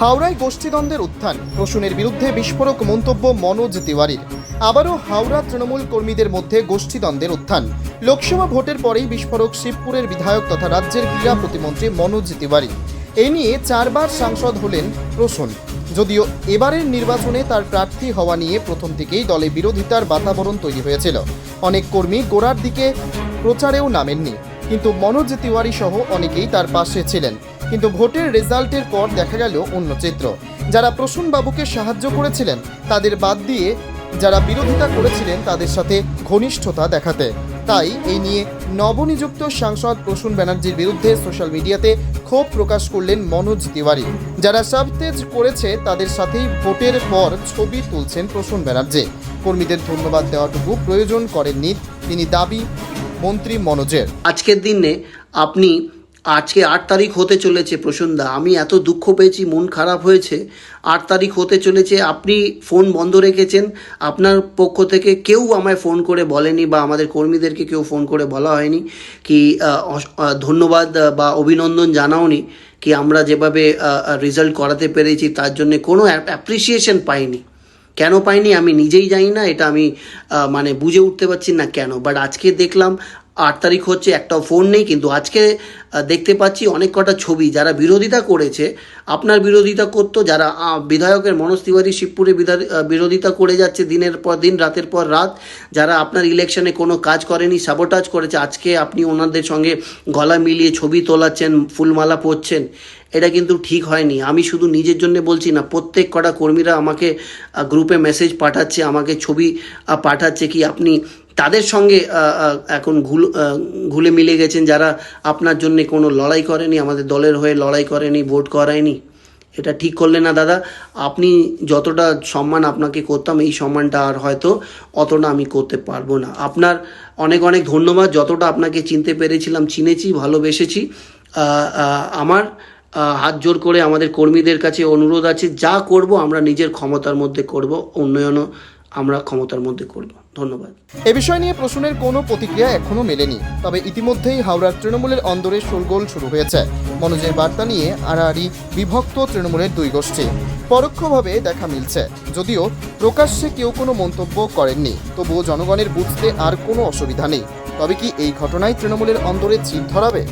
হাওড়ায় গোষ্ঠীদ্বন্দ্বের উত্থান, প্রসূনের বিরুদ্ধে বিস্ফোরক মন্তব্য মনোজ তিওয়ারির। আবারও হাওড়া তৃণমূল কর্মীদের মধ্যে গোষ্ঠীদ্বন্দ্বের উত্থান। লোকসভা ভোটের পরেই বিস্ফোরক শিবপুরের বিধায়ক তথা রাজ্যের ক্রীড়া প্রতিমন্ত্রী মনোজ তিওয়ারি। এ নিয়ে চারবার সাংসদ হলেন প্রসূন। যদিও এবারের নির্বাচনে তার প্রার্থী হওয়া নিয়ে প্রথম থেকেই দলে বিরোধিতার বাতাবরণ তৈরি হয়েছিল। অনেক কর্মী গোড়ার দিকে প্রচারেও নামেননি। কিন্তু মনোজ তিওয়ারি সহ অনেকেই তার পাশে ছিলেন। কিন্তু ভোটের রেজাল্টের পর দেখা গেল অন্য চিত্র। যারা প্রসূন বাবুকে সাহায্য করেছিলেন, তাদের বাদ দিয়ে যারা বিরোধিতা করেছিলেন, তাদের সাথে ঘনিষ্ঠতা দেখাতে। তাই এই নিয়ে নবনিযুক্ত সাংসদ প্রসূন ব্যানার্জির বিরুদ্ধে সোশ্যাল মিডিয়াতে ক্ষোভ প্রকাশ করলেন মনোজ তিওয়ারি। যারা সাবতেজ করেছে, তাদের সাথেই ভোটের পর ছবি তুলছেন প্রসূন ব্যানার্জি। কর্মীদের ধন্যবাদ দেওয়াটুকু প্রয়োজন করেননি তিনি দাবি মন্ত্রী মনোজের। আজকের দিনে আপনি আজকে আট তারিখ হতে চলেছে প্রসন্দা আমি এত দুঃখ পেয়েছি, মন খারাপ হয়েছে। আট তারিখ হতে চলেছে, আপনি ফোন বন্ধ রেখেছেন। আপনার পক্ষ থেকে কেউ আমায় ফোন করে বলেনি বা আমাদের কর্মীদেরকে কেউ ফোন করে বলা হয়নি কি ধন্যবাদ বা অভিনন্দন জানাওনি কি আমরা যেভাবে রেজাল্ট করাতে পেরেছি, তার জন্য কোনো অ্যাপ্রিসিয়েশন পাইনি। কেন পাইনি আমি নিজেই জানি না, এটা আমি মানে বুঝে উঠতে পারছি না কেন। বাট আজকে দেখলাম আট তারিখ হচ্ছে, একটাও ফোন নেই, কিন্তু আজকে দেখতে পাচ্ছি অনেক কটা ছবি। যারা বিরোধিতা করেছে, আপনার বিরোধিতা করতো, যারা বিধায়কের মনোজ তিওয়ারি শিবপুরে বিরোধিতা করে যাচ্ছে দিনের পর দিন, রাতের পর রাত, যারা আপনার ইলেকশনে কোনো কাজ করেনি সাবোটাজ করেছে, আজকে আপনি ওনাদের সঙ্গে গলা মিলিয়ে ছবি তোলাচ্ছেন, ফুলমালা পরছেন এটা কিন্তু ঠিক হয়নি। আমি শুধু নিজের জন্য বলছি না, প্রত্যেক কটা কর্মীরা আমাকে গ্রুপে মেসেজ পাঠাচ্ছে, আমাকে ছবি পাঠাচ্ছে কি আপনি তাদের সঙ্গে এখন ঘুল ঘুলে মিলে গেছেন যারা আপনার জন্য কোনো লড়াই করেনি, আমাদের দলের হয়ে লড়াই করেনি ভোট করায়নি। এটা ঠিক করলেন না দাদা, আপনি যতটা সম্মান আপনাকে করতাম, এই সম্মানটা আর হয়তো অতটা আমি করতে পারব না। আপনার অনেক অনেক ধন্যবাদ, যতটা আপনাকে চিনতে পেরেছিলাম, চিনেছি, ভালোবেসেছি। আমার হাত জোর করে আমাদের কর্মীদের কাছে অনুরোধ আছে, যা করব আমরা নিজের ক্ষমতার মধ্যে করব, উন্নয়নও আমরা ক্ষমতার মধ্যে করব। ধন্যবাদ। এ বিষয় নিয়ে প্রশ্নের কোনো প্রতিক্রিয়া এখনও মেলেনি, তবে ইতিমধ্যেই হাওড়ার তৃণমূলের অন্দরে শোরগোল শুরু হয়েছে। মনোজের বার্তা নিয়ে আড়াআড়ি বিভক্ত তৃণমূলের দুই গোষ্ঠী। পরোক্ষভাবে দেখা মিলছে, যদিও প্রকাশ্যে কেউ কোনো মন্তব্য করেননি, তবুও জনগণের বুঝতে আর কোনো অসুবিধা নেই। তবে কি এই ঘটনায় তৃণমূলের অন্দরে চির ধরাবে?